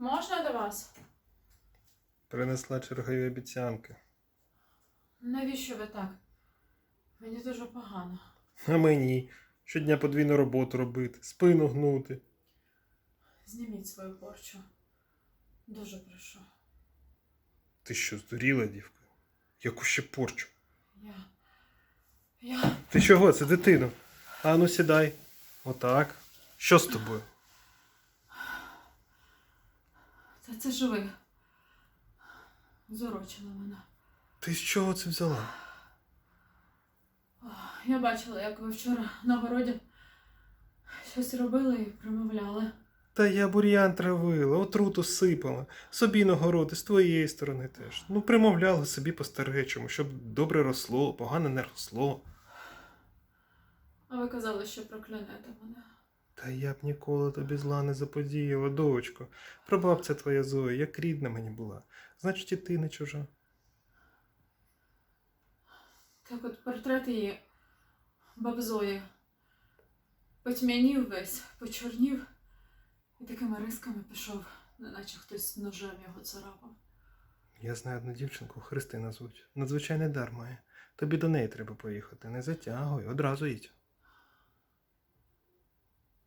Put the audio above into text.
Можна до вас? Принесла чергові обіцянки. Навіщо ви так? Мені дуже погано. А мені щодня подвійну роботу робити, спину гнути. Зніміть свою порчу. Дуже прошу. Ти що, здуріла, дівка? Яку ще порчу? Я. Я. Ти чого? Це дитино. А ну сідай. Отак. Що з тобою? Та це ж ви. Зорочила вона. Ти з чого це взяла? Я бачила, як ви вчора на городі щось робили і промовляли. Та я бур'ян травила, отруту сипала, собі на город і з твоєї сторони теж. Ну, примовляла собі по-старечому, щоб добре росло, погано не росло. А ви казали, що проклянете мене. Та я б ніколи тобі зла не заподіяла, дочко. Прабабця твоя Зоя, як рідна мені була. Значить, і ти не чужа. Так от портрет її бабзої потьмянів весь, почорнів і такими рисками пішов, неначе хтось ножем його царапав. Я знаю одну дівчинку, Христина звуть. Надзвичайний дар має. Тобі до неї треба поїхати. Не затягуй, одразу їдь.